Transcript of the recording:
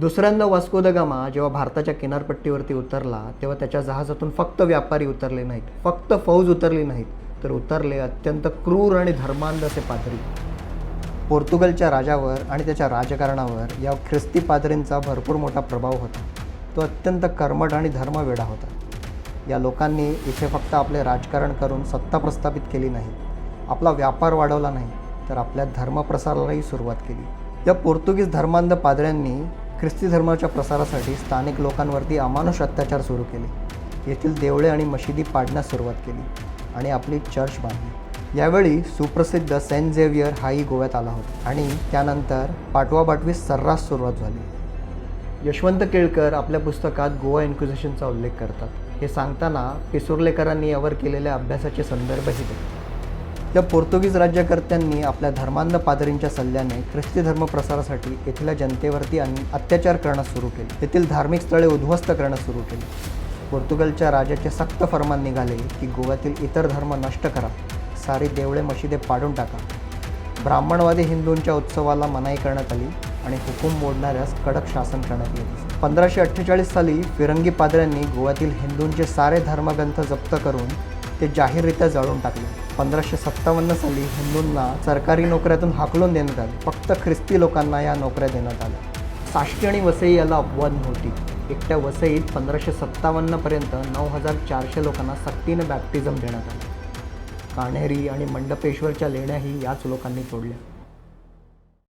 दुसऱ्यांदा Vasco the gamma जेव्हा भारताच्या किनारपट्टीवरती उतरला तेव्हा त्याच्या जहाजातून फक्त व्यापारी उतरले नाहीत. फक्त फौज उतरली नाहीत तर उतरले अत्यंत क्रूर आणि धर्मांध असे पादरी. पोर्तुगलच्या राजावर आणि त्याच्या राजकारणावर या ख्रिस्ती पादरींचा भरपूर मोठा प्रभाव होता. तो अत्यंत कर्मठ आणि धर्मवेडा होता. या लोकांनी इथे फक्त आपले राजकारण करून सत्ता प्रस्थापित केली नाही. आपला व्यापार वाढवला नाही तर आपल्या धर्मप्रसारालाही सुरुवात केली. या पोर्तुगीज धर्मांध पादऱ्यांनी ख्रिस्ती धर्माच्या प्रसारासाठी स्थानिक लोकांवरती अमानुष अत्याचार सुरू केले. येथील देवळे आणि मशिदी पाडण्यास सुरुवात केली आणि आपली चर्च बांधली. यावेळी सुप्रसिद्ध सेंट झेवियर हाही गोव्यात आला होता आणि त्यानंतर पाठवापाठवी सर्रास सुरुवात झाली. यशवंत केळकर आपल्या पुस्तकात गोवा इन्क्विजिशनचा उल्लेख करतात. हे सांगताना पिसुर्लेकरांनी यावर केलेल्या अभ्यासाचे संदर्भही देतात. या पोर्तुगीज राज्यकर्त्यांनी आपल्या धर्मांध पादरींच्या सल्ल्याने ख्रिस्ती धर्म प्रसारासाठी येथील जनतेवरती अन अत्याचार करणं सुरू केले. येथील धार्मिक स्थळे उद्ध्वस्त करणं सुरू केले. पोर्तुगलच्या राजाचे सक्त फरमान निघाले की गोव्यातील इतर धर्म नष्ट करा. सारी देवळे मशिदे पाडून टाका. ब्राह्मणवादी हिंदूंच्या उत्सवाला मनाई करण्यात आली आणि हुकूम मोडणाऱ्यास कडक शासन करण्यात येईल पंधराशे अठ्ठेचाळीस साली फिरंगी पादऱ्यांनी गोव्यातील हिंदूंचे सारे धर्मग्रंथ जप्त करून ते जाहीररित्या जळून टाकले. पंधराशे सत्तावन्न साली हिंदूंना सरकारी नोकऱ्यातून हाकलून देण्यात आले. फक्त ख्रिस्ती लोकांना या नोकऱ्या देण्यात आल्या. साष्टी आणि वसई याला अपवाद नव्हती. एकट्या वसईत पंधराशे सत्तावन्नपर्यंत नऊ हजार चारशे लोकांना सक्तीनं बॅप्टिझम देण्यात आले. कान्हेरी आणि मंडपेश्वरच्या लेण्याही याच लोकांनी तोडल्या.